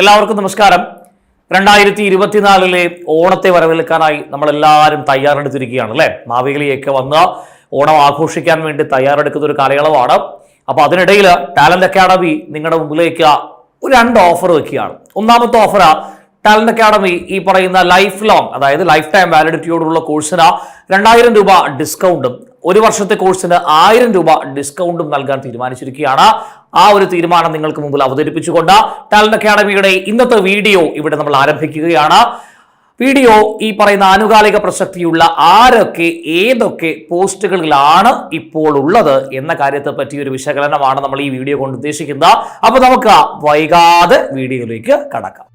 എല്ലാവർക്കും നമസ്കാരം. രണ്ടായിരത്തി ഇരുപത്തിനാലിലെ ഓണത്തെ വരവേൽക്കാനായി നമ്മളെല്ലാവരും തയ്യാറെടുത്തിരിക്കുകയാണ് അല്ലേ? മാവേലിയൊക്കെ വന്ന് ഓണം ആഘോഷിക്കാൻ വേണ്ടി തയ്യാറെടുക്കുന്ന ഒരു കാലയളവാണ്. അപ്പോൾ അതിനിടയിൽ ടാലന്റ് അക്കാഡമി നിങ്ങളുടെ മുമ്പിലേക്ക് ഒരു രണ്ട് ഓഫർ വെക്കുകയാണ്. ഒന്നാമത്തെ ഓഫർ ടാലന്റ് അക്കാഡമി ഈ പറയുന്ന ലൈഫ് ലോങ് അതായത് ലൈഫ് ടൈം വാലിഡിറ്റിയോടുള്ള കോഴ്സിന് രണ്ടായിരം രൂപ ഡിസ്കൗണ്ടും ഒരു വർഷത്തെ കോഴ്സിന് ആയിരം രൂപ ഡിസ്കൗണ്ടും നൽകാൻ തീരുമാനിച്ചിരിക്കുകയാണ്. ആ ഒരു തീരുമാനം നിങ്ങൾക്ക് മുമ്പിൽ അവതരിപ്പിച്ചുകൊണ്ട് ടാലന്റ് അക്കാഡമിയുടെ ഇന്നത്തെ വീഡിയോ ഇവിടെ നമ്മൾ ആരംഭിക്കുകയാണ്. വീഡിയോ ഈ പറയുന്ന ആനുകാലിക പ്രസക്തിയുള്ള ആരൊക്കെ ഏതൊക്കെ പോസ്റ്റുകളിലാണ് ഇപ്പോൾ ഉള്ളത് എന്ന കാര്യത്തെ പറ്റി ഒരു വിശകലനമാണ് നമ്മൾ ഈ വീഡിയോ കൊണ്ട് ഉദ്ദേശിക്കുന്നത്. അപ്പോൾ നമുക്ക് വൈകാതെ വീഡിയോയിലേക്ക് കടക്കാം.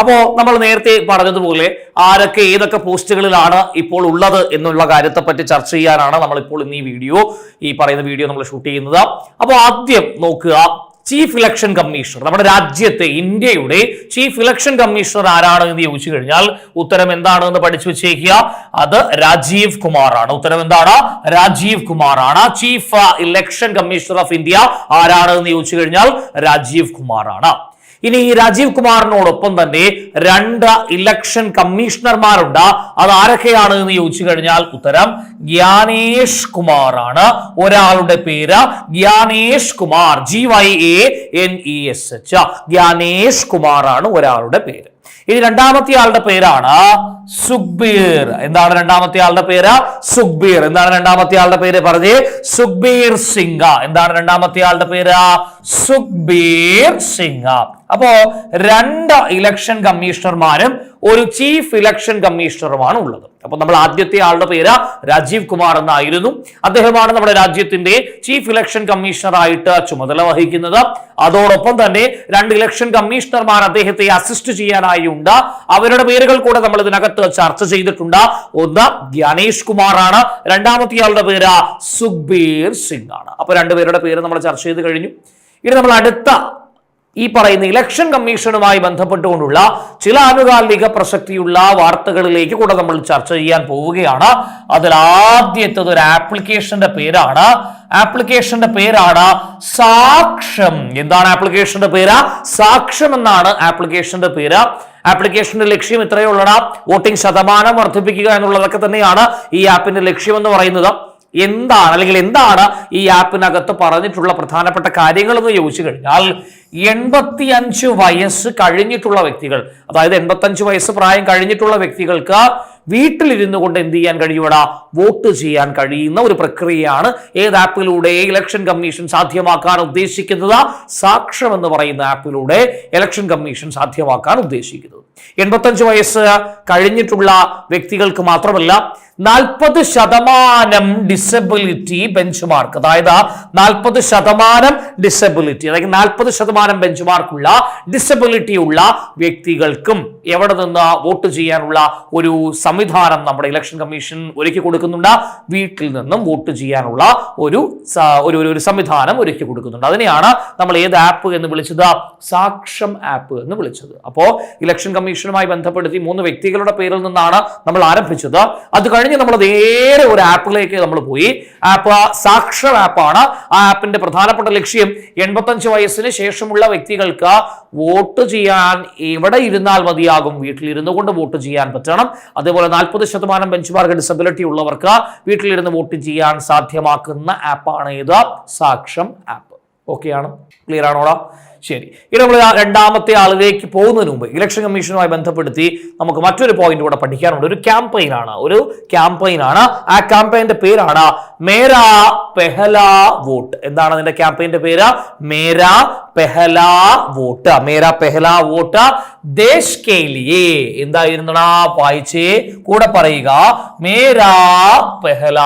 അപ്പോ നമ്മൾ നേരത്തെ പറഞ്ഞതുപോലെ ആരൊക്കെ ഏതൊക്കെ പോസ്റ്റുകളിലാണ് ഇപ്പോൾ ഉള്ളത് എന്നുള്ള കാര്യത്തെ പറ്റി ചർച്ച ചെയ്യാനാണ് നമ്മൾ ഇപ്പോൾ ഇന്ന് ഈ വീഡിയോ ഈ പറയുന്ന വീഡിയോ നമ്മൾ ഷൂട്ട് ചെയ്യുന്നത്. അപ്പോൾ ആദ്യം നോക്കുക ചീഫ് ഇലക്ഷൻ കമ്മീഷണർ നമ്മുടെ രാജ്യത്തെ ഇന്ത്യയുടെ ചീഫ് ഇലക്ഷൻ കമ്മീഷണർ ആരാണ് എന്ന് ചോദിച്ചു കഴിഞ്ഞാൽ ഉത്തരം എന്താണ് എന്ന് പഠിച്ചു വെച്ചേക്കുക? അത് രാജീവ് കുമാർ ആണ് ഉത്തരം എന്താണ്? രാജീവ് കുമാറാണ്. Chief election commissioner of India ആരാണ് എന്ന് ചോദിച്ചു കഴിഞ്ഞാൽ രാജീവ് കുമാറാണ്. ഇനി ഈ രാജീവ് കുമാറിനോടൊപ്പം തന്നെ രണ്ട് ഇലക്ഷൻ കമ്മീഷണർമാരുണ്ട്. അത് ആരൊക്കെയാണ് എന്ന് ചോദിച്ചു കഴിഞ്ഞാൽ ഉത്തരം ഗ്യാനേഷ് കുമാറാണ്. ഒരാളുടെ പേര് Gyanesh Kumar G Y A N E S H Gyanesh കുമാറാണ് ഒരാളുടെ പേര്. ഇനി രണ്ടാമത്തെ ആളുടെ പേരാണ് സുഖ്ബീർ എന്താണ് രണ്ടാമത്തെ ആളുടെ പേര്? സുഖ്ബീർ എന്താണ് രണ്ടാമത്തെ ആളുടെ പേര്? പറഞ്ഞേ സുഖ്ബീർ സിംഗ. എന്താണ് രണ്ടാമത്തെ ആളുടെ പേര്? സുഖ്ബീർ സിംഗ. അപ്പോ രണ്ട് ഇലക്ഷൻ കമ്മീഷണർമാരും ഒരു ചീഫ് ഇലക്ഷൻ കമ്മീഷണറുമാണ് ഉള്ളത്. അപ്പൊ നമ്മൾ ആദ്യത്തെ ആളുടെ പേര് രാജീവ് കുമാർ എന്നായിരുന്നു. അദ്ദേഹമാണ് നമ്മുടെ രാജ്യത്തിന്റെ ചീഫ് ഇലക്ഷൻ കമ്മീഷണറായിട്ട് ചുമതല വഹിക്കുന്നത്. അതോടൊപ്പം തന്നെ രണ്ട് ഇലക്ഷൻ കമ്മീഷണർമാർ അദ്ദേഹത്തെ അസിസ്റ്റ് ചെയ്യാനായി ഉണ്ട് അവരുടെ പേരുകൾ കൂടെ നമ്മൾ ഇതിനകത്ത് ചർച്ച ചെയ്തിട്ടുണ്ട്. ഒന്ന് ധ്യാനേഷ് കുമാറാണ്. രണ്ടാമത്തെ ആളുടെ പേര് സുഖ്ബീർ സിംഗ് ആണ്. അപ്പൊ രണ്ടുപേരുടെ പേര് നമ്മൾ ചർച്ച ചെയ്ത് കഴിഞ്ഞു. ഇനി നമ്മൾ അടുത്ത ഈ പറയുന്ന ഇലക്ഷൻ കമ്മീഷനുമായി ബന്ധപ്പെട്ടുകൊണ്ടുള്ള ചില ആനുകാലിക പ്രസക്തിയുള്ള വാർത്തകളിലേക്ക് കൂടെ നമ്മൾ ചർച്ച ചെയ്യാൻ പോവുകയാണ്. അതിൽ ആദ്യത്തത് ഒരു ആപ്ലിക്കേഷന്റെ പേരാണ്. ആപ്ലിക്കേഷന്റെ പേരാണ് സാക്ഷം എന്താണ് ആപ്ലിക്കേഷന്റെ പേര്? സാക്ഷം എന്നാണ് ആപ്ലിക്കേഷന്റെ പേര്. ആപ്ലിക്കേഷന്റെ ലക്ഷ്യം ഇത്രയേ ഉള്ളടാ വോട്ടിംഗ് ശതമാനം വർദ്ധിപ്പിക്കുക എന്നുള്ളതൊക്കെ തന്നെയാണ് ഈ ആപ്പിന്റെ ലക്ഷ്യം എന്ന് പറയുന്നത്. എന്താണ് അല്ലെങ്കിൽ എന്താണ് ഈ ആപ്പിനകത്ത് പറഞ്ഞിട്ടുള്ള പ്രധാനപ്പെട്ട കാര്യങ്ങൾ എന്ന് ചോദിച്ചു കഴിഞ്ഞാൽ എൺപത്തി അഞ്ച് വയസ്സ് കഴിഞ്ഞിട്ടുള്ള വ്യക്തികൾ അതായത് എൺപത്തഞ്ച് വയസ്സ് പ്രായം കഴിഞ്ഞിട്ടുള്ള വ്യക്തികൾക്ക് വീട്ടിലിരുന്നു കൊണ്ട് എന്ത് ചെയ്യാൻ കഴിയൂടാ വോട്ട് ചെയ്യാൻ കഴിയുന്ന ഒരു പ്രക്രിയയാണ്. ഏത് ആപ്പിലൂടെ ഇലക്ഷൻ കമ്മീഷൻ സാധ്യമാക്കാൻ ഉദ്ദേശിക്കുന്നത്? സാക്ഷം എന്ന് പറയുന്ന ആപ്പിലൂടെ ഇലക്ഷൻ കമ്മീഷൻ സാധ്യമാക്കാൻ ഉദ്ദേശിക്കുന്നത്. എൺപത്തഞ്ച് വയസ്സ് കഴിഞ്ഞിട്ടുള്ള വ്യക്തികൾക്ക് മാത്രമല്ല നാൽപ്പത് ശതമാനം ഡിസബിലിറ്റി ബെഞ്ച് മാർക്ക് അതായത് നാൽപ്പത് ശതമാനം ഡിസബിലിറ്റി അതായത് നാൽപ്പത് ശതമാനം ബെഞ്ച് മാർക്കുള്ള ഡിസബിലിറ്റി ഉള്ള വ്യക്തികൾക്കും എവിടെ നിന്ന് വോട്ട് ചെയ്യാനുള്ള ഒരു സംവിധാനം നമ്മുടെ ഇലക്ഷൻ കമ്മീഷൻ ഒരുക്കി കൊടുക്കുന്നുണ്ട്. വീട്ടിൽ നിന്നും വോട്ട് ചെയ്യാനുള്ള ഒരു ഒരു ഒരു- സംവിധാനം ഒരുക്കി കൊടുക്കുന്നുണ്ട്. അതിനെയാണ് നമ്മൾ ഏത് ആപ്പ് എന്ന് വിളിച്ചത്? സാക്ഷം ആപ്പ് എന്ന് വിളിച്ചത്. അപ്പോ ഇലക്ഷൻ കമ്മീഷനുമായി ബന്ധപ്പെടുത്തി മൂന്ന് വ്യക്തികളുടെ പേരിൽ നിന്നാണ് നമ്മൾ ആരംഭിച്ചത്. അത് കഴിഞ്ഞ് നമ്മൾ നേരെ ഒരു ആപ്പിലേക്ക് നമ്മൾ പോയി. ആപ്പ് സാക്ഷം ആപ്പാണ് ആ ആപ്പിന്റെ പ്രധാനപ്പെട്ട ലക്ഷ്യം എൺപത്തഞ്ച് വയസ്സിന് ശേഷമുള്ള വ്യക്തികൾക്ക് വോട്ട് ചെയ്യാൻ എവിടെ ഇരുന്നാൽ മതിയാകും? വീട്ടിലിരുന്നു കൊണ്ട് വോട്ട് ചെയ്യാൻ പറ്റണം. അതേപോലെ നാൽപ്പത് ശതമാനം ബെഞ്ച് മാർക്ക് ഡിസബിലിറ്റി ഉള്ളവർക്ക് വീട്ടിലിരുന്ന് വോട്ട് ചെയ്യാൻ സാധ്യമാക്കുന്ന ആപ്പാണ് ഇത് സാക്ഷം ആപ്പ്. ഓക്കെയാണ് ക്ലിയർ ആണോടാ? ശരി. ഇനി നമ്മൾ രണ്ടാമത്തെ ആളിലേക്ക് പോകുന്നതിന് മുമ്പ് ഇലക്ഷൻ കമ്മീഷനുമായി ബന്ധപ്പെടുത്തി നമുക്ക് മറ്റൊരു പോയിന്റ് കൂടെ പഠിക്കാനുണ്ട്. ഒരു ക്യാമ്പയിൻ ആണ്. ഒരു ക്യാമ്പയിൻ ആണ്. ആ ക്യാമ്പയിന്റെ പേരാണ് മേരാ പെഹല വോട്ട്. എന്താണ് അതിന്റെ ക്യാമ്പയിന്റെ പേര്? മേരാ പെഹല വോട്ട്. മേരാ പെഹല വോട്ട്. ദേശ് കെ ലിയേ വായിച്ചേ. കൂടെ പറയുക. മേരാ പെഹല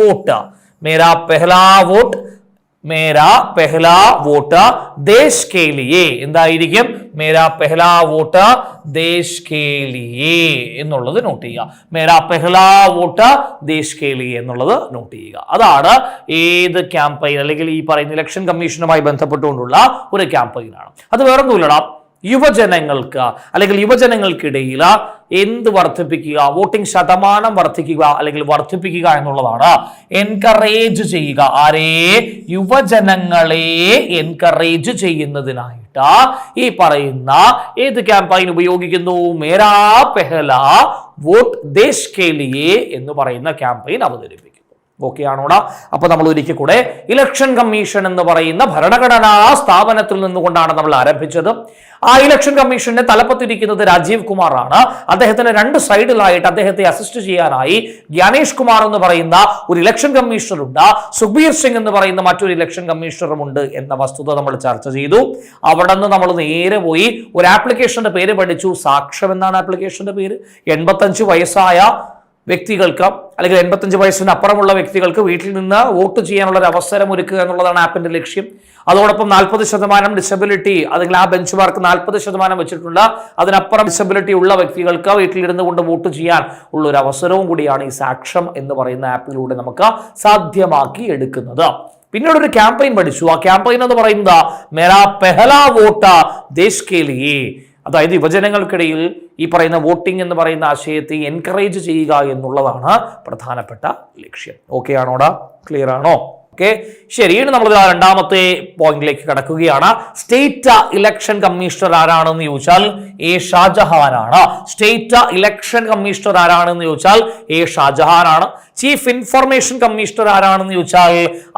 വോട്ട്. മേരാ പെഹല വോട്ട്. മേരാ പെഹ്ല വോട്ട് ദേശ് കെ ലിയേ എന്തായിരിക്കും? മേരാ പെഹ്ല വോട്ട് ദേശ് കെ ലിയേ എന്നുള്ളത് നോട്ട് ചെയ്യുക. മേരാ പെഹ്ല വോട്ട് ദേശ് കെ ലിയേ എന്നുള്ളത് നോട്ട് ചെയ്യുക. അതാണ് ഏത് ക്യാമ്പയിൻ അല്ലെങ്കിൽ ഈ പറയുന്ന ഇലക്ഷൻ കമ്മീഷനുമായി ബന്ധപ്പെട്ടുകൊണ്ടുള്ള ഒരു ക്യാമ്പയിനാണ് അത് വേറൊന്നുമില്ലടാ. യുവജനങ്ങൾക്ക് അല്ലെങ്കിൽ യുവജനങ്ങൾക്കിടയിൽ എന്ത് വർദ്ധിപ്പിക്കുക വോട്ടിംഗ് ശതമാനം വർദ്ധിക്കുക അല്ലെങ്കിൽ വർദ്ധിപ്പിക്കുക എന്നുള്ളതാണ്. എൻകറേജ് ചെയ്യുക. ആരേ? യുവജനങ്ങളെ എൻകറേജ് ചെയ്യുന്നതിനായിട്ട് ഈ പറയുന്ന ഏത് ക്യാമ്പയിൻ ഉപയോഗിക്കുന്നു? മേരാ പെഹല വോട്ട് ദേശ് കെ ലിയേ എന്ന് പറയുന്ന ക്യാമ്പയിൻ അവതരിപ്പിക്കുന്നു. ഓക്കെ ആണോടാ അപ്പോൾ നമ്മൾ ഒരിക്കൽ കൂടെ ഇലക്ഷൻ കമ്മീഷൻ എന്ന് പറയുന്ന ഭരണഘടനാ സ്ഥാപനത്തിൽ നിന്നുകൊണ്ടാണ് നമ്മൾ ആരംഭിച്ചത്. ആ ഇലക്ഷൻ കമ്മീഷനെ തലപ്പത്തിരിക്കുന്നത് രാജീവ് കുമാർ ആണ് അദ്ദേഹത്തിന് രണ്ട് സൈഡിലായിട്ട് അദ്ദേഹത്തെ അസിസ്റ്റ് ചെയ്യാനായി ജ്ഞാനേഷ് കുമാർ എന്ന് പറയുന്ന ഒരു ഇലക്ഷൻ കമ്മീഷണർ ഉണ്ട്. സുഖബീർ സിംഗ് എന്ന് പറയുന്ന മറ്റൊരു ഇലക്ഷൻ കമ്മീഷണറും ഉണ്ട് എന്ന വസ്തുത നമ്മൾ ചർച്ച ചെയ്തു. അവിടെ നിന്ന് നമ്മൾ നേരെ പോയി ഒരു ആപ്ലിക്കേഷന്റെ പേര് പഠിച്ചു. സാക്ഷം എന്നാണ് ആപ്ലിക്കേഷന്റെ പേര്? എൺപത്തഞ്ച് വയസ്സായ വ്യക്തികൾക്ക് അല്ലെങ്കിൽ എൺപത്തഞ്ച് വയസ്സിന് അപ്പുറമുള്ള വ്യക്തികൾക്ക് വീട്ടിൽ നിന്ന് വോട്ട് ചെയ്യാനുള്ള ഒരു അവസരം ഒരുക്കുക എന്നുള്ളതാണ് ആപ്പിന്റെ ലക്ഷ്യം. അതോടൊപ്പം നാൽപ്പത് ശതമാനം ഡിസബിലിറ്റി അല്ലെങ്കിൽ ആ ബെഞ്ച് മാർക്ക് നാൽപ്പത് ശതമാനം വെച്ചിട്ടുള്ള അതിനപ്പുറം ഡിസബിലിറ്റി ഉള്ള വ്യക്തികൾക്ക് വീട്ടിലിരുന്ന് കൊണ്ട് വോട്ട് ചെയ്യാൻ ഉള്ള ഒരു അവസരവും കൂടിയാണ് ഈ സാക്ഷം എന്ന് പറയുന്ന ആപ്പിലൂടെ നമുക്ക് സാധ്യമാക്കി എടുക്കുന്നത്. പിന്നീട് ഒരു ക്യാമ്പയിൻ പഠിച്ചു. ആ ക്യാമ്പയിൻ എന്ന് പറയുന്നത് മെരാ പെഹല വോട്ട ദേശ് കെ അതായത് യുവജനങ്ങൾക്കിടയിൽ ഈ പറയുന്ന വോട്ടിംഗ് എന്ന് പറയുന്ന ആശയത്തെ എൻകറേജ് ചെയ്യുക എന്നുള്ളതാണ് പ്രധാനപ്പെട്ട ലക്ഷ്യം. ഓക്കെ ആണോടാ ക്ലിയർ ആണോ? ഓക്കെ ശരി നമ്മൾ രണ്ടാമത്തെ പോയിന്റിലേക്ക് കടക്കുകയാണ്. സ്റ്റേറ്റ് ഇലക്ഷൻ കമ്മീഷണർ ആരാണെന്ന് ചോദിച്ചാൽ എ ഷാജഹാനാണ്. സ്റ്റേറ്റ് ഇലക്ഷൻ കമ്മീഷണർ ആരാണെന്ന് ചോദിച്ചാൽ എ ഷാജഹാനാണ്. ചീഫ് ഇൻഫർമേഷൻ കമ്മീഷണർ ആരാണെന്ന് ചോദിച്ചാൽ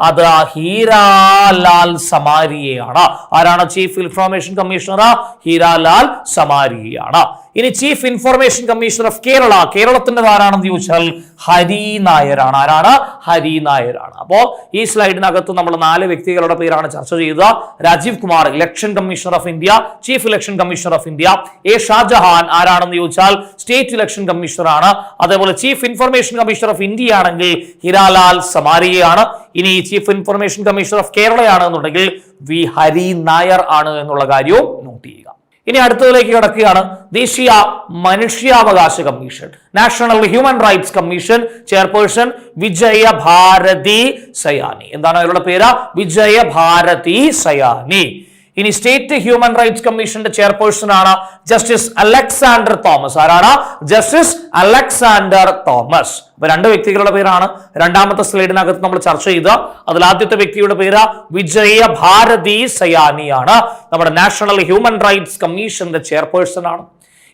അത് ഹീരാലാൽ സമാരിയയാണ്. ആരാണ് ചീഫ് ഇൻഫർമേഷൻ കമ്മീഷണർ ഹീരാലാൽ സമാരിയയാണ്. ഇനി chief information commissioner of Kerala കേരളത്തിന്റെ ആരാണെന്ന് ചോദിച്ചാൽ ഹരി നായരാണ്. ആരാണ്? ഹരി നായരാണ്. അപ്പോൾ ഈ സ്ലൈഡിനകത്ത് നമ്മൾ നാല് വ്യക്തികളുടെ പേരാണ് ചർച്ച ചെയ്തത്. Rajiv Kumar election commissioner of India chief election commissioner of India A Shahjahan ആരാണെന്ന് ചോദിച്ചാൽ സ്റ്റേറ്റ് ഇലക്ഷൻ കമ്മീഷണറാണ്. അതേപോലെ chief information commissioner of India ആണെങ്കിൽ ഹിരാലാൽ സമാരിയാണ് ഇനി ചീഫ് ഇൻഫർമേഷൻ കമ്മീഷണർ ഓഫ് കേരളയാണ് എന്നുണ്ടെങ്കിൽ വി ഹരി നായർ ആണ് എന്നുള്ള കാര്യവും നോട്ട് ചെയ്യുക. ഇനി അടുത്തതിലേക്ക് കിടക്കുകയാണ്. ദേശീയ മനുഷ്യാവകാശ commission national human rights commission chairperson Vijaya Bharathi Sayani. എന്താണ് അവരുടെ പേര്? വിജയ ഭാരതി സയാനി. ഇനി സ്റ്റേറ്റ് ഹ്യൂമൻ റൈറ്റ്സ് കമ്മീഷന്റെ ചെയർപേഴ്സൺ ആണ് ജസ്റ്റിസ് അലക്സാണ്ടർ തോമസ്. ആരാണ്? Justice Alexander Thomas. അപ്പൊ രണ്ട് വ്യക്തികളുടെ പേരാണ്. രണ്ടാമത്തെ സ്ലൈഡിനകത്ത് നമ്മൾ ചർച്ച ചെയ്ത് അതിൽ ആദ്യത്തെ വ്യക്തിയുടെ പേര് വിജയ ഭാരതി സയാനിയാണ്. നമ്മുടെ നാഷണൽ ഹ്യൂമൻ റൈറ്റ്സ് കമ്മീഷന്റെ ചെയർപേഴ്സൺ ആണ്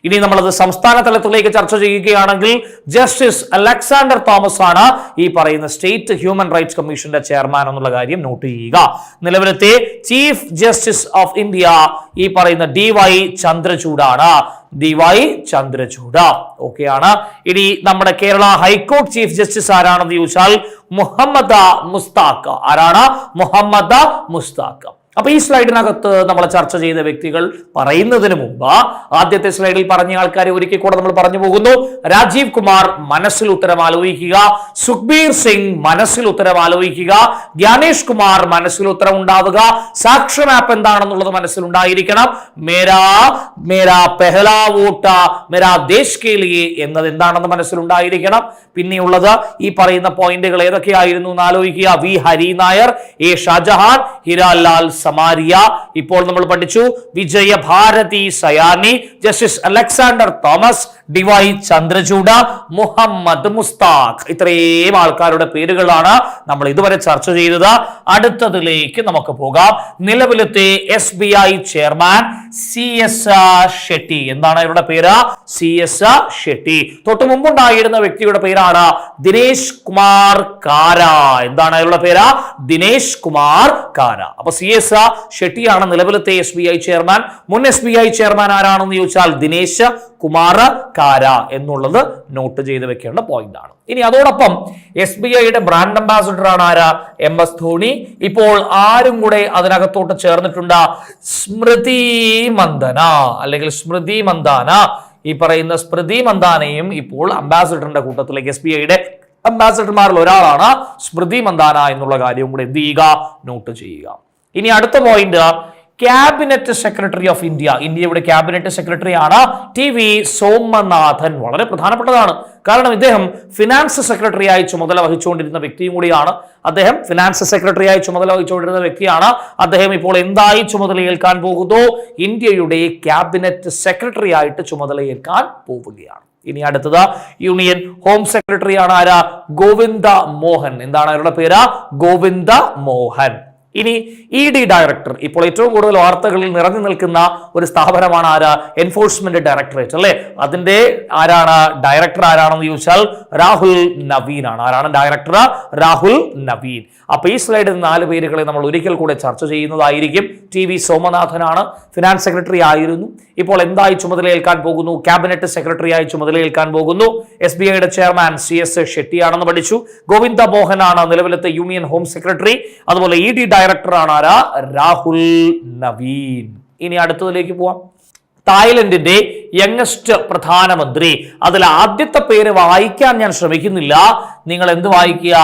ഇനി നമ്മളത് സംസ്ഥാന തലത്തിലേക്ക് ചർച്ച ചെയ്യുകയാണെങ്കിൽ ജസ്റ്റിസ് അലക്സാണ്ടർ തോമസ് ആണ് ഈ പറയുന്ന സ്റ്റേറ്റ് ഹ്യൂമൻ റൈറ്റ്സ് കമ്മീഷന്റെ ചെയർമാൻ എന്നുള്ള കാര്യം നോട്ട് ചെയ്യുക. നിലവിലത്തെ ചീഫ് ജസ്റ്റിസ് ഓഫ് ഇന്ത്യ ഈ പറയുന്ന D Y ചന്ദ്രചൂഡാണ്. D Y Chandrachud. ഓക്കെയാണ് ഇനി നമ്മുടെ കേരള ഹൈക്കോടതി ചീഫ് ജസ്റ്റിസ് ആരാണെന്ന് ചോദിച്ചാൽ മുഹമ്മദ മുസ്താഖ്. ആരാണ്? മുഹമ്മദ മുസ്താഖ്. അപ്പൊ ഈ സ്ലൈഡിനകത്ത് നമ്മൾ ചർച്ച ചെയ്ത വ്യക്തികൾ പറയുന്നതിന് മുമ്പ് ആദ്യത്തെ സ്ലൈഡിൽ പറഞ്ഞ ആൾക്കാരെ ഒരിക്കൽ കൂടെ നമ്മൾ പറഞ്ഞു പോകുന്നു. രാജീവ് കുമാർ മനസ്സിൽ ഉത്തരം ആലോചിക്കുക സുഖ്ബീർ സിംഗ് മനസ്സിൽ ഉത്തരം ആലോചിക്കുക ജ്ഞാനേഷ് കുമാർ മനസ്സിൽ ഉത്തരം ഉണ്ടാവുക സാക്ഷ്യ ആപ്പ് എന്താണെന്നുള്ളത് മനസ്സിലുണ്ടായിരിക്കണം. മേരാ മേരാ പെഹ്ലാ വോട്ട മേരാ ദേശ് കെ ലിയെ എന്നത് എന്താണെന്ന് മനസ്സിലുണ്ടായിരിക്കണം. പിന്നെയുള്ളത് ഈ പറയുന്ന പോയിന്റുകൾ ഏതൊക്കെയായിരുന്നു എന്ന് ആലോചിക്കുക. V Hari Nair A Shahjahan Hiralal Samariya. ഇപ്പോൾ നമ്മൾ പഠിച്ചു Vijaya Bharathi Sayani justice Alexander Thomas ഡിവൈ Chandrachud Muhammad Mushtaq. ഇത്രയും ആൾക്കാരുടെ പേരുകളാണ് നമ്മൾ ഇതുവരെ ചർച്ച ചെയ്തത്. അടുത്തതിലേക്ക് നമുക്ക് പോകാം. നിലവിലത്തെ S B I chairman C S Shetty. എന്താണ് ഇവരുടെ പേര്? C S Shetty. തൊട്ട് മുമ്പുണ്ടായിരുന്ന വ്യക്തിയുടെ പേരാണ് ദിനേശ് കുമാർ കാര. എന്താണ് അയാളുടെ പേര്? ദിനേശ് കുമാർ കാര. അപ്പൊ സി എസ് ഷെട്ടിയാണ് നിലവിലത്തെ എസ് ബി ഐ ചെയർമാൻ. മുൻ എസ് ബി ഐ ചെയർമാൻ ആരാണെന്ന് ചോദിച്ചാൽ ദിനേശ് കുമാർ കാര എന്നുള്ളത് നോട്ട് ചെയ്ത് വെക്കേണ്ട പോയിന്റ് ആണ്. ഇനി അതോടൊപ്പം എസ് ബി ഐയുടെ ബ്രാൻഡ് അംബാസിഡർ ആണ് ആരാ? M S Dhoni. ഇപ്പോൾ ആരും കൂടെ അതിനകത്തോട്ട് ചേർന്നിട്ടുണ്ട്? സ്മൃതി മന്ദന. അല്ലെങ്കിൽ സ്മൃതി മന്ദാന. ഈ പറയുന്ന സ്മൃതി മന്ദാനയും ഇപ്പോൾ അംബാസിഡറിന്റെ കൂട്ടത്തിലേക്ക് എസ് ബി ഐയുടെ അംബാസിഡർമാരിൽ ഒരാളാണ് സ്മൃതി മന്ദാന എന്നുള്ള കാര്യവും കൂടെ എന്ത് ചെയ്യുക? നോട്ട് ചെയ്യുക. ഇനി അടുത്ത point cabinet secretary of India ഇന്ത്യയുടെ ക്യാബിനറ്റ് സെക്രട്ടറി ആണ് ടി വി സോമനാഥൻ. വളരെ പ്രധാനപ്പെട്ടതാണ്. കാരണം ഇദ്ദേഹം ഫിനാൻസ് സെക്രട്ടറിയായി ചുമതല വഹിച്ചുകൊണ്ടിരുന്ന വ്യക്തിയും കൂടിയാണ്. അദ്ദേഹം ഫിനാൻസ് സെക്രട്ടറിയായി ചുമതല വഹിച്ചുകൊണ്ടിരുന്ന വ്യക്തിയാണ്. അദ്ദേഹം ഇപ്പോൾ എന്തായി ചുമതലയേൽക്കാൻ പോകുന്നു? ഇന്ത്യയുടെ ക്യാബിനറ്റ് സെക്രട്ടറി ആയിട്ട് ചുമതലയേൽക്കാൻ പോവുകയാണ്. ഇനി അടുത്തത് യൂണിയൻ ഹോം സെക്രട്ടറി ആണ് ആരാ? ഗോവിന്ദ മോഹൻ. എന്താണ് അവരുടെ പേര്? ഗോവിന്ദ മോഹൻ. ഇനി ഇ ഡി ഡയറക്ടർ ഇപ്പോൾ ഏറ്റവും കൂടുതൽ വാർത്തകളിൽ നിറഞ്ഞു നിൽക്കുന്ന ഒരു സ്ഥാപനമാണ് ആരാ? എൻഫോഴ്സ്മെന്റ് ഡയറക്ടറേറ്റ് അല്ലെ? അതിന്റെ ആരാണ്? ഡയറക്ടർ ആരാണെന്ന് ചോദിച്ചാൽ രാഹുൽ നവീൻ ആണ്. ആരാണ് ഡയറക്ടർ രാഹുൽ നവീൻ. അപ്പൊ ഈ സ്ലൈഡിൽ നാല് പേരുകളെ നമ്മൾ ഒരിക്കൽ കൂടെ ചർച്ച ചെയ്യുന്നതായിരിക്കും. ടി വി സോമനാഥനാണ്. ഫിനാൻസ് സെക്രട്ടറി ആയിരുന്നു. ഇപ്പോൾ എന്തായി ചുമതലയേൽക്കാൻ പോകുന്നു? ക്യാബിനറ്റ് സെക്രട്ടറിയായി ചുമതലയേൽക്കാൻ പോകുന്നു. എസ് ബി ഐയുടെ ചെയർമാൻ സി എസ് ഷെട്ടിയാണെന്ന് പഠിച്ചു. ഗോവിന്ദ മോഹനാണ് നിലവിലത്തെ യൂണിയൻ ഹോം സെക്രട്ടറി അതുപോലെ ഇ ഡി ഡയറക്ടറാണ് ആരാ? രാഹുൽ നവീൻ. ഇനി അടുത്തതിലേക്ക് പോവാം. തായ്ലൻഡിന്റെ യങ്ങസ്റ്റ് പ്രധാനമന്ത്രി. അതിൽ ആദ്യത്തെ പേര് വായിക്കാൻ ഞാൻ ശ്രമിക്കുന്നില്ല. നിങ്ങൾ എന്ത് വായിക്കുക?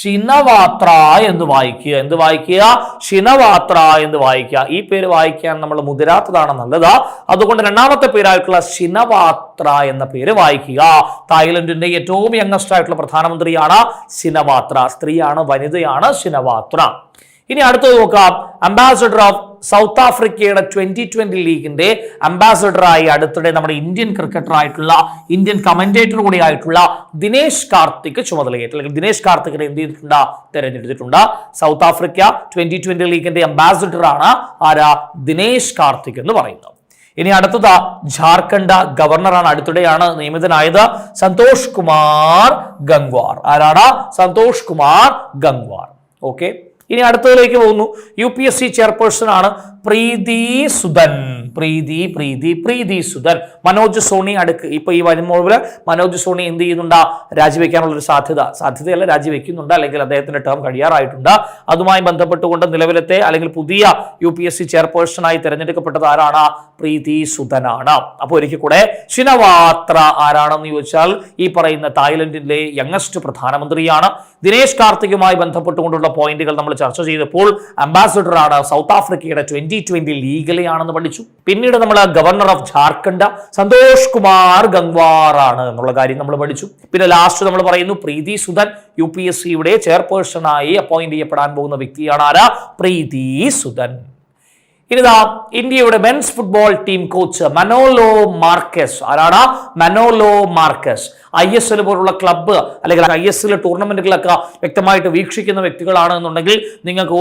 ശിനവാത്ര എന്ന് വായിക്കുക. എന്ത് വായിക്കുക? ശിനവാത്ര എന്ന് വായിക്കുക. ഈ പേര് വായിക്കാൻ നമ്മൾ മുതിരാത്തതാണ് നല്ലത്. അതുകൊണ്ട് രണ്ടാമത്തെ പേരായിട്ടുള്ള ശിനവാത്ര എന്ന പേര് വായിക്കുക. തായ്ലൻഡിന്റെ ഏറ്റവും യങ്ങസ്റ്റ് ആയിട്ടുള്ള പ്രധാനമന്ത്രിയാണ് ശിനവാത്ര സ്ത്രീയാണ് വനിതയാണ് ഷിനവാത്ര. ഇനി അടുത്തത് നോക്കാം. അംബാസഡർ ഓഫ് സൗത്ത് ആഫ്രിക്കയുടെ ട്വന്റി ട്വന്റി ലീഗിന്റെ അംബാസഡറായി അടുത്തിടെ നമ്മുടെ ഇന്ത്യൻ ക്രിക്കറ്റർ ആയിട്ടുള്ള ഇന്ത്യൻ കമന്റേറ്റർ കൂടി ആയിട്ടുള്ള ദിനേശ് കാർത്തിക് ചുമതലയേറ്റ്. അല്ലെങ്കിൽ ദിനേശ് കാർത്തിക്കിനെ എന്ത് ചെയ്തിട്ടുണ്ട്? തെരഞ്ഞെടുത്തിട്ടുണ്ട്. സൗത്ത് ആഫ്രിക്ക ട്വന്റി ട്വന്റി ലീഗിന്റെ അംബാസഡർ ആണ് ആരാ? ദിനേശ് കാർത്തിക് എന്ന് പറയുന്നത്. ഇനി അടുത്തത് ജാർഖണ്ഡ് ഗവർണറാണ് അടുത്തിടെയാണ് നിയമിതനായത് സന്തോഷ് കുമാർ ഗംഗ്വാർ. ആരാടാ സന്തോഷ് കുമാർ ഗംഗ്വാർ. ഓക്കെ ഇനി അടുത്തതിലേക്ക് പോകുന്നു. U P S C chairperson ആണ് പ്രീതി സുധൻ. പ്രീതി പ്രീതി പ്രീതി സുധൻ. മനോജ് സോണി അടുക്ക്. ഇപ്പൊ ഈ വരുമ്പോൾ മനോജ് സോണി എന്ത് ചെയ്യുന്നുണ്ട്? രാജിവെക്കാനുള്ള ഒരു സാധ്യത സാധ്യതയല്ല രാജിവെക്കുന്നുണ്ട്. അല്ലെങ്കിൽ അദ്ദേഹത്തിന്റെ ടേം കഴിയാറായിട്ടുണ്ട് അതുമായി ബന്ധപ്പെട്ടുകൊണ്ട് നിലവിലത്തെ അല്ലെങ്കിൽ പുതിയ യു പി എസ് സി ചെയർപേഴ്സണായി തിരഞ്ഞെടുക്കപ്പെട്ടത് ആരാണ്? പ്രീതി സുധനാണ്. അപ്പോൾ ഒരിക്കൽ കൂടെ ശിനവാത്ര ആരാണെന്ന് ചോദിച്ചാൽ ഈ പറയുന്ന തായ്ലൻഡിന്റെ യങ്ങസ്റ്റ് പ്രധാനമന്ത്രിയാണ്. ദിനേശ് കാർത്തികുമായി ബന്ധപ്പെട്ടുകൊണ്ടുള്ള പോയിന്റുകൾ നമ്മൾ ചർച്ച ചെയ്തപ്പോൾ അംബാസഡറാണ് സൗത്ത് ആഫ്രിക്കയുടെ ട്വന്റി ട്വന്റി ലീഗലിയാണെന്ന് പഠിച്ചു. പിന്നീട് നമ്മൾ ഗവർണർ ഓഫ് ജാർഖണ്ഡ് സന്തോഷ് കുമാർ ഗംഗ്വാർ ആണ് എന്നുള്ള കാര്യം നമ്മൾ പഠിച്ചു. പിന്നെ ലാസ്റ്റ് നമ്മൾ പറയുന്നു Preeti Sudan U P S സിയുടെ ചെയർപേഴ്സണായി അപ്പോയിന്റ് ചെയ്യപ്പെടാൻ പോകുന്ന വ്യക്തിയാണ് ആരാ? പ്രീതി സുധൻ. ഇനിതാ ഇന്ത്യയുടെ men's football team coach Manolo Marquez. ആരാണ് Manolo Marquez. I S L പോലുള്ള ക്ലബ്ബ് അല്ലെങ്കിൽ ഐ എസ് എൽ ടൂർണമെന്റുകളൊക്കെ വ്യക്തമായിട്ട് വീക്ഷിക്കുന്ന വ്യക്തികളാണ് എന്നുണ്ടെങ്കിൽ നിങ്ങൾക്ക്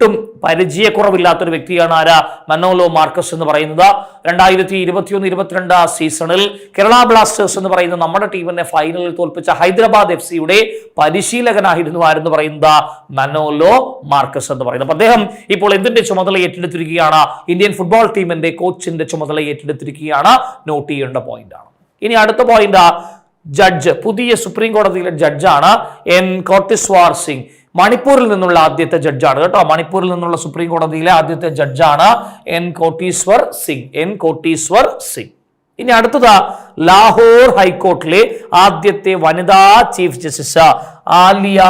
ഒട്ടും പരിചയക്കുറവില്ലാത്തൊരു വ്യക്തിയാണ് ആരാ? മനോലോ മാർക്കസ് എന്ന് പറയുന്നത്. രണ്ടായിരത്തി ഇരുപത്തിയൊന്ന് ഇരുപത്തിരണ്ട് സീസണിൽ കേരള ബ്ലാസ്റ്റേഴ്സ് എന്ന് പറയുന്ന നമ്മുടെ ടീമിനെ ഫൈനലിൽ തോൽപ്പിച്ച ഹൈദരാബാദ് എഫ് സിയുടെ പരിശീലകനായിരുന്നു ആരെന്ന് പറയുന്നത് മനോലോ മാർക്കസ് എന്ന് പറയുന്നത്. അപ്പൊ അദ്ദേഹം ഇപ്പോൾ എന്തിന്റെ ചുമതല ഏറ്റെടുത്തിരിക്കുകയാണ്? ഇന്ത്യൻ ഫുട്ബോൾ ടീമിന്റെ കോച്ചിന്റെ ചുമതല ഏറ്റെടുത്തിരിക്കുകയാണ്. നോട്ട് ചെയ്യേണ്ട പോയിന്റാണ് ഇനി അടുത്ത പോയിന്റ് ജഡ്ജ് പുതിയ സുപ്രീം കോടതിയിലെ ജഡ്ജാണ് എൻ. കോട്ടിസ്വാർ സിംഗ്. മണിപ്പൂരിൽ നിന്നുള്ള ആദ്യത്തെ ജഡ്ജാണ്. കേട്ടോ മണിപ്പൂരിൽ നിന്നുള്ള സുപ്രീം കോടതിയിലെ ആദ്യത്തെ ജഡ്ജാണ് എൻ കോട്ടീശ്വർ സിംഗ്. എൻ കോട്ടീശ്വർ സിംഗ്. ഇനി അടുത്തത് ലാഹോർ ഹൈക്കോർട്ടിലെ ആദ്യത്തെ വനിതാ ചീഫ് ജസ്റ്റിസ് ആലിയ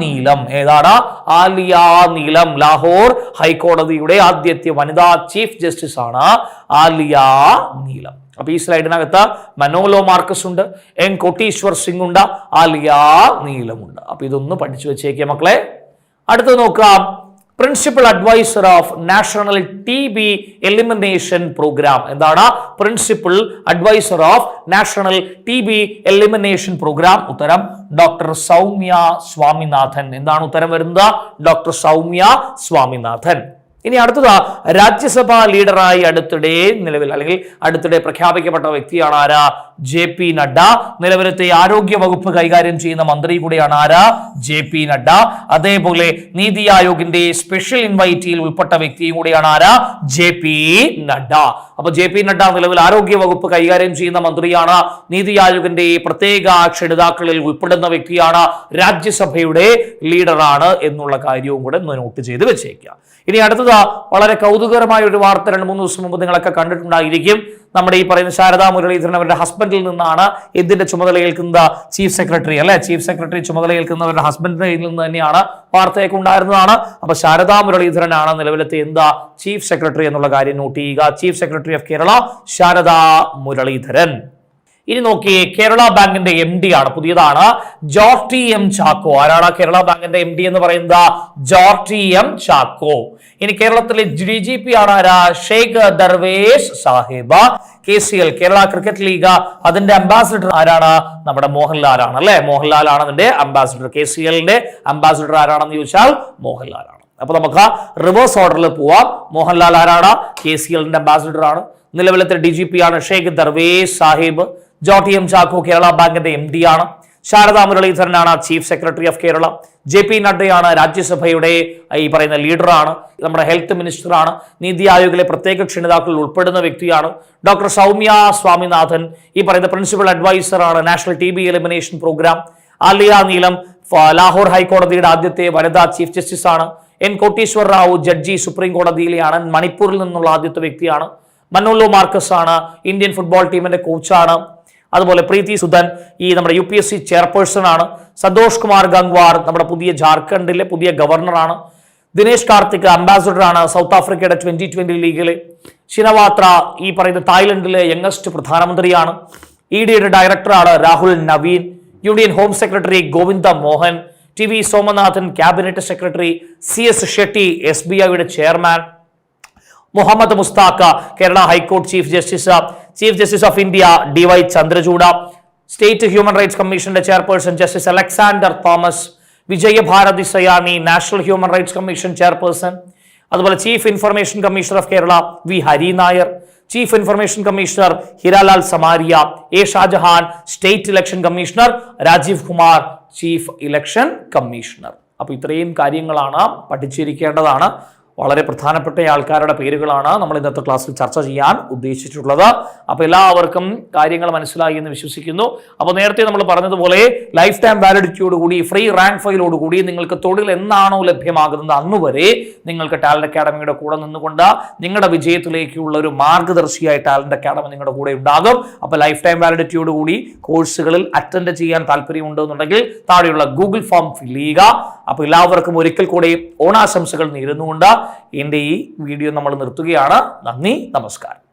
നീലം. ഏതാണ്? ആലിയ നീലം. ലാഹോർ ഹൈക്കോടതിയുടെ ആദ്യത്തെ വനിതാ ചീഫ് ജസ്റ്റിസ് ആണ് ആലിയ നീലം. അപ്പൊ ഈ സ്ലൈഡിനകത്ത് മനോലോ മാർക്കസ് ഉണ്ട് എൻ കൊട്ടീശ്വർ സിംഗ് ഉണ്ട് ആലിയ നീലമുണ്ട്. അപ്പൊ ഇതൊന്ന് പഠിച്ചു വെച്ചേക്കുക മക്കളെ. അടുത്ത് നോക്കാം. Principal adviser of national T B elimination programme എന്താണ്? Principal adviser of national T B elimination programme ഉത്തരം ഡോക്ടർ സൗമ്യ സ്വാമിനാഥൻ. എന്താണ് ഉത്തരം വരുന്നത്? ഡോക്ടർ സൗമ്യ സ്വാമിനാഥൻ. ഇനി അടുത്തത് രാജ്യസഭാ ലീഡറായി അടുത്തിടെ നിലവിൽ അല്ലെങ്കിൽ അടുത്തിടെ പ്രഖ്യാപിക്കപ്പെട്ട വ്യക്തിയാണ് ആരാ? ജെ പി നഡ്ഡ നിലവിലത്തെ ആരോഗ്യ വകുപ്പ് കൈകാര്യം ചെയ്യുന്ന മന്ത്രി കൂടിയാണ് ആരാ? ജെ പി നഡ്ഡ അതേപോലെ നീതി ആയോഗിന്റെ സ്പെഷ്യൽ ഇൻവൈറ്റിയിൽ ഉൾപ്പെട്ട വ്യക്തിയും കൂടിയാണ് ആരാ? ജെ പി നഡ്ഡ അപ്പൊ ജെ പി നഡ്ഡ നിലവിൽ ആരോഗ്യ വകുപ്പ് കൈകാര്യം ചെയ്യുന്ന മന്ത്രിയാണ്. നീതി ആയോഗിന്റെ പ്രത്യേക ക്ഷണിതാക്കളിൽ ഉൾപ്പെടുന്ന വ്യക്തിയാണ്. രാജ്യസഭയുടെ ലീഡറാണ് എന്നുള്ള കാര്യവും കൂടെ നോട്ട് ചെയ്ത് വെച്ചേക്കുക. ഇനി അടുത്തത് വളരെ കൗതുകകരമായ ഒരു വാർത്ത രണ്ട് മൂന്ന് ദിവസം മുമ്പ് നിങ്ങളൊക്കെ കണ്ടിട്ടുണ്ടായിരിക്കും. നമ്മുടെ ഈ പറയുന്ന ശാരദാ മുരളീധരൻ അവരുടെ ഹസ്ബൻഡ് ഹസ്ബൻഡിൽ നിന്നാണ് ഇതിന്റെ ചുമതല ഏൽക്കുന്ന ചീഫ് സെക്രട്ടറി അല്ലെ? ചീഫ് സെക്രട്ടറി ചുമതല ഏൽക്കുന്നവരുടെ ഹസ്ബൻഡിന്റെ കയ്യിൽ നിന്ന് തന്നെയാണ് വാർത്തയൊക്കെ ഉണ്ടായിരുന്നതാണ്. അപ്പൊ ശാരദാ മുരളീധരനാണ് നിലവിലത്തെ. എന്താ ചീഫ് സെക്രട്ടറി എന്നുള്ള കാര്യം നോട്ട് ചെയ്യുക. Chief secretary of Kerala Sharada Muraleedharan. ഇനി നോക്കിയേ കേരള ബാങ്കിന്റെ എം ഡി ആണ്. പുതിയതാണ് ജോർട്ടി എം ചാക്കോ. ആരാണ് കേരള ബാങ്കിന്റെ എം ഡി എന്ന് പറയുന്നത്? ജോർട്ടി എം ചാക്കോ. ഇനി കേരളത്തിലെ ഡി ജി പി ആണ് ആരാ? Sheikh Darvesh Saheb. K C L Kerala cricket league. അതിന്റെ അംബാസിഡർ ആരാണ്? നമ്മുടെ മോഹൻലാൽ ആണ് അല്ലെ? മോഹൻലാൽ ആണ് അതിന്റെ അംബാസിഡർ കെ സി എല്ലിന്റെ അംബാസിഡർ ആരാണെന്ന് ചോദിച്ചാൽ മോഹൻലാൽ ആണ് അപ്പൊ നമുക്ക് റിവേഴ്സ് ഓർഡറിൽ പോവാം. മോഹൻലാൽ ആരാണ്? കെ സി എല്ലിന്റെ അംബാസിഡർ ആണ്. നിലവിലത്തെ ഡി ജി പി ആണ് ഷെയ്ഖ് ദർവേഷ് സാഹിബ്. ജോട്ടി എം ചാക്കോ കേരള ബാങ്കിന്റെ എം ഡി ആണ് Saradha മുരളീധരനാണ് chief secretary of Kerala. J P നഡ്ഡയാണ് രാജ്യസഭയുടെ ഈ പറയുന്ന ലീഡറാണ്. നമ്മുടെ ഹെൽത്ത് മിനിസ്റ്ററാണ്. നീതി ആയോഗിലെ പ്രത്യേക ക്ഷണിതാക്കളിൽ ഉൾപ്പെടുന്ന വ്യക്തിയാണ്. ഡോക്ടർ സൗമ്യ സ്വാമിനാഥൻ ഈ പറയുന്ന principal അഡ്വൈസറാണ് national T elimination programme. Aliya Neelam Lahore ഹൈക്കോടതിയുടെ ആദ്യത്തെ വനിതാ ചീഫ് ജസ്റ്റിസ് ആണ് N Koteswar Rao judge supreme കോടതിയിലെയാണ് മണിപ്പൂരിൽ നിന്നുള്ള ആദ്യത്തെ വ്യക്തിയാണ്. മന്നോലോ മാർക്കസ് ആണ് ഇന്ത്യൻ ഫുട്ബോൾ ടീമിന്റെ കോച്ചാണ് അതുപോലെ പ്രീതി സുധൻ ഈ നമ്മുടെ U P S C chairperson ആണ്. സന്തോഷ് കുമാർ ഗംഗ്വാർ നമ്മുടെ പുതിയ ജാർഖണ്ഡിലെ പുതിയ ഗവർണറാണ് ദിനേശ് കാർത്തിക് അംബാസഡർ ആണ് സൗത്ത് ആഫ്രിക്കയുടെ ട്വന്റി ട്വന്റി ലീഗിലെ ഷിനവാത്ര ഈ പറയുന്ന തായ്ലൻഡിലെ യങ്ങസ്റ്റ് പ്രധാനമന്ത്രിയാണ്. ഇ ഡിയുടെ ഡയറക്ടറാണ് Rahul Naveen. Union home secretary Govind Mohan. T V Somanathan cabinet secretary C S Shetty S B ഐയുടെ ചെയർമാൻ മുഹമ്മദ് മുസ്താഖ കേരള ഹൈക്കോടതി chief justice chief justice of India D Y Chandrachud state human rights കമ്മീഷന്റെ chairperson justice Alexander Thomas Vijayabharathi Sayani national human rights commission chairperson അതുപോലെ chief information commissioner of Kerala V Hari Nair chief information commissioner Hiralal Samaria A Shahjahan state election commissioner Rajeev Kumar chief election commissioner. അപ്പോൾ ഇത്രയും കാര്യങ്ങളാണ് പഠിച്ചിരിക്കേണ്ടതാണ്. വളരെ പ്രധാനപ്പെട്ട ആൾക്കാരുടെ പേരുകളാണ് നമ്മൾ ഇന്നത്തെ ക്ലാസ്സിൽ ചർച്ച ചെയ്യാൻ ഉദ്ദേശിച്ചിട്ടുള്ളത്. അപ്പോൾ എല്ലാവർക്കും കാര്യങ്ങൾ മനസ്സിലായി എന്ന് വിശ്വസിക്കുന്നു. അപ്പോൾ നേരത്തെ നമ്മൾ പറഞ്ഞതുപോലെ ലൈഫ് ടൈം വാലിഡിറ്റിയോട് കൂടി ഫ്രീ റാങ്ക് ഫയലോടുകൂടി നിങ്ങൾക്ക് തൊഴിൽ എന്നാണോ ലഭ്യമാകുന്നത് അന്ന് വരെ നിങ്ങൾക്ക് ടാലന്റ് അക്കാഡമിയുടെ കൂടെ നിന്നുകൊണ്ട് നിങ്ങളുടെ വിജയത്തിലേക്കുള്ള ഒരു മാർഗദർശിയായി ടാലന്റ് അക്കാഡമി നിങ്ങളുടെ കൂടെ ഉണ്ടാകും. അപ്പോൾ ലൈഫ് ടൈം വാലിഡിറ്റിയോട് കൂടി കോഴ്സുകളിൽ അറ്റൻഡ് ചെയ്യാൻ താല്പര്യമുണ്ടെന്നുണ്ടെങ്കിൽ താഴെയുള്ള ഗൂഗിൾ ഫോം ഫിൽ ചെയ്യുക. അപ്പോൾ എല്ലാവർക്കും ഒരിക്കൽ കൂടി ഓണാശംസകൾ നേരുന്നുകൊണ്ട് എന്റെ ഈ വീഡിയോ നമ്മൾ നിർത്തുകയാണ്. നന്ദി നമസ്കാരം.